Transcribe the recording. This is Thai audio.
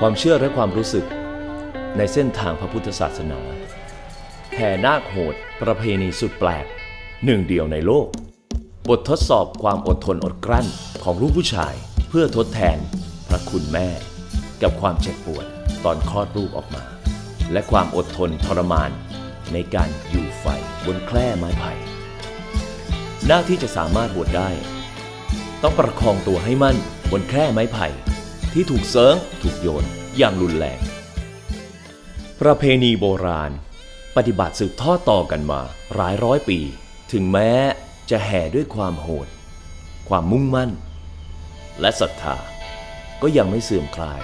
ความเชื่อและความรู้สึกในเส้นทางพระพุทธศาสนาแห่นาคโหด ประเพณีสุดแปลก หนึ่งเดียวในโลก บททดสอบความอดทนอดกลั้นของลูกผู้ชายเพื่อทดแทนพระคุณแม่ กับความเจ็บปวดตอนคลอดลูกออกมา และความอดทนทรมานในการอยู่ไฟบนแคร่ไม้ไผ่หน้าที่จะสามารถบวชได้ ต้องประคองตัวให้มั่นบนแคร่ไม้ไผ่ ที่ถูกเซิงถูกโยนอย่างรุนแรง ประเพณีโบราณ ปฏิบัติสืบทอดต่อกันมาหลายร้อยปี ถึงแม้จะแห่ด้วยความโหด ความมุ่งมั่น และศรัทธาก็ยังไม่เสื่อมคลาย